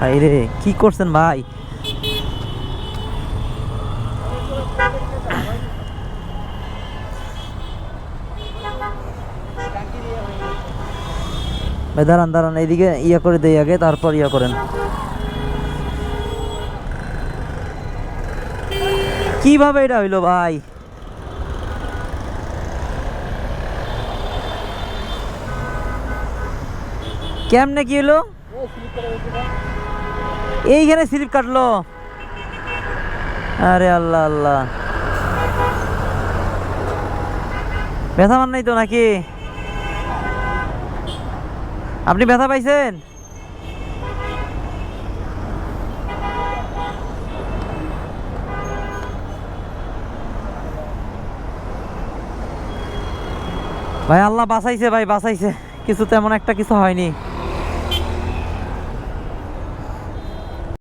High রে কি করছেন ভাই? দাঁড়ান দাঁড়ান, এইদিকে ইয়ে করে দেই আগে, তারপর ইয়ে করেন। কীভাবে এটা হইল ভাই? কেমনে কি হলো এইখানে স্লিপ কাটলো। আরে আল্লাহ আল্লাহ। ব্যথা মান নাই তো নাকি? আপনি ব্যথা পাইছেন? ভাই, আল্লাহ বাঁচাইছে ভাই, বাঁচাইছে। কিছু তেমন একটা কিছু হয়নি।